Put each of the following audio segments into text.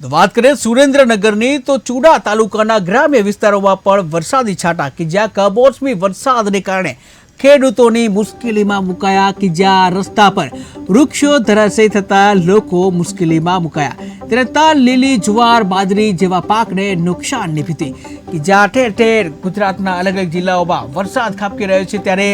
વાત કરીએ સુરેન્દ્રનગરની, તો ચુડા તાલુકાના ગ્રામ્ય વિસ્તારોમાં પણ વરસાદી છાંટા કે જ્યાં કમોસમી વરસાદને કારણે ખેડૂતોની મુશ્કેલીમાં મુકાયા કે જ્યાં રસ્તા પર. વૃક્ષો ધરાશય થતા લોકો મુશ્કેલીમાં મુકાયા. ત્યારે તલ લીલી જુવાર બાજરી જેવા પાકને નુકસાનની ભીતિ. કે જ્યાં ઠેર ઠેર ગુજરાતના અલગ અલગ જિલ્લાઓમાં વરસાદ ખાબકી રહ્યો છે, ત્યારે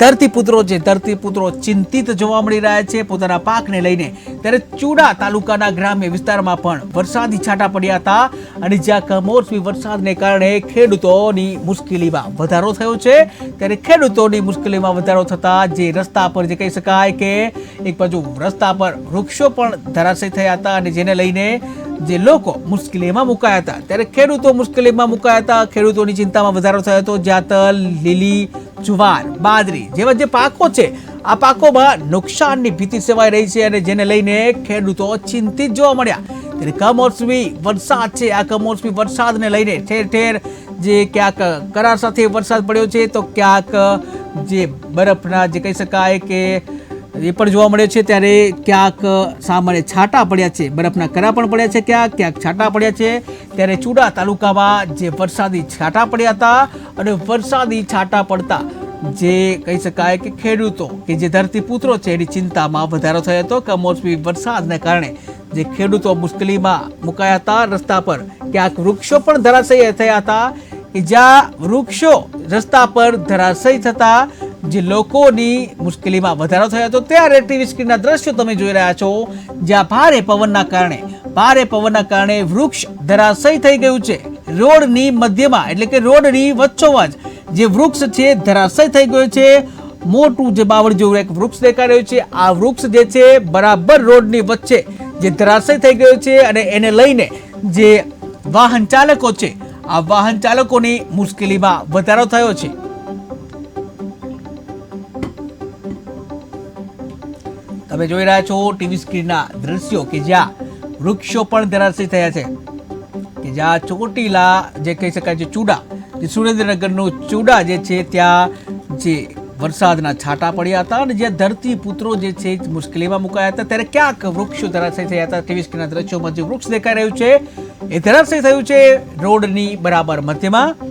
ધરતીપુત્રો છે ધરતીપુત્રો ચિંતિત જોવા મળી રહ્યા છે, પોતાના પાકને લઈને. ત્યારે ચુડા તાલુકાના ગ્રામ્ય વિસ્તારમાં પણ વરસાદી છાંટા પડ્યા હતા અને જ્યાં કમોસમી વરસાદને કારણે ખેડૂતોની મુશ્કેલીમાં વધારો થયો છે. ત્યારે ખેડૂતોની મુશ્કેલીમાં વધારો થતા જે રસ્તા પર જે કહી શકાય કે એક બાજુ રસ્તા પર વૃક્ષો પણ ધરાશય થયા હતા અને જેને લઈને જે લોકો મુશ્કેલીમાં મુકાયા હતા. ત્યારે ખેડૂતો મુશ્કેલીમાં મુકાયા હતા. ખેડૂતોની ચિંતામાં વધારો થયો હતો. જાતલ, લીલી, જુવાર, બાજરી જેવા જે પાકો છે, આ પાકોમાં નુકસાનની ભીતિ સેવાઈ રહી છે અને જેને લઈને ખેડૂતો ચિંતિત જોવા મળ્યા. ત્યારે કમોસમી વરસાદ છે. આ કમોસમી વરસાદને લઈને ઠેર ઠેર જે ક્યાંક કરાર સાથે વરસાદ પડ્યો છે, તો ક્યાંક જે બરફના જે કહી શકાય કે એ પણ જોવા મળે છે ત્યારે ક્યાંક સામાન્ય છાંટા પડ્યા છે, બરફના કરા પણ પડ્યા છે ક્યાંક ક્યાંક છાંટા પડ્યા છે. ત્યારે ચુડા તાલુકામાં જે વરસાદી છાંટા પડ્યા હતા અને વરસાદી છાંટા પડતા જે કહી શકાય કે ખેડૂતો કે જે ધરતીપુત્રો છે, એની ચિંતામાં વધારો થયો હતો. કમોસમી વરસાદને કારણે જે ખેડૂતો મુશ્કેલીમાં મુકાયા હતા, રસ્તા પર ક્યાંક વૃક્ષો પણ ધરાશય થયા હતા. કે જ્યાં વૃક્ષો રસ્તા પર ધરાશય થતા જે લોકોની મુશ્કેલીમાં વધારો થયો હતો, ત્યારે ટીવી સ્ક્રીનના દ્રશ્યો તમે જોઈ રહ્યા છો, જ્યાં ભારે પવનના કારણે, ભારે પવનના કારણે વૃક્ષ ધરાશય થઈ ગયું છે. રોડની મધ્યમાં, એટલે કે રોડની વચ્ચોવચ જે વૃક્ષ છે, ધરાશય થઈ ગયું છે. મોટું જે બાવળ જેવું એક વૃક્ષ દેખાઈ રહ્યું છે. આ વૃક્ષ જે છે, બરાબર રોડની વચ્ચે જે ધરાશય થઈ ગયું છે અને એને લઈને જે વાહન ચાલકો છે, આ વાહન ચાલકોની મુશ્કેલીમાં વધારો થયો છે. તમે જોઈ રહ્યા છો ટીવી સ્ક્રીનના દ્રશ્યો કે જ્યાં વૃક્ષો પણ ધરાશી થયા છે. કે જ્યાં ચોટીલા જે કહી શકાય છે ચૂડા, જે સુરેન્દ્રનગરનું ચૂડા જે છે, ત્યાં જે વરસાદના છાંટા પડ્યા હતા અને જ્યાં ધરતી પુત્રો જે છે મુશ્કેલીમાં મુકાયા હતા. ત્યારે ક્યાંક વૃક્ષો ધરાશય થયા હતા. ટીવી સ્ક્રીનના દ્રશ્યોમાં જે વૃક્ષ દેખાઈ રહ્યું છે, એ ધરાશય થયું છે રોડની બરાબર મધ્યમાં.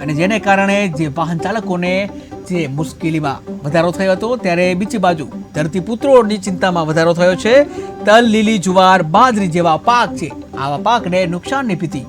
અને જેને કારણે જે વાહન ચાલકોને જે મુશ્કેલીમાં વધારો થયો હતો, ત્યારે બીજી બાજુ ધરતીપુત્રોની ચિંતામાં વધારો થયો છે. તલ લીલી જુવાર, બાજરી જેવા પાક છે. આવા પાકને નુકસાનની ભીતિ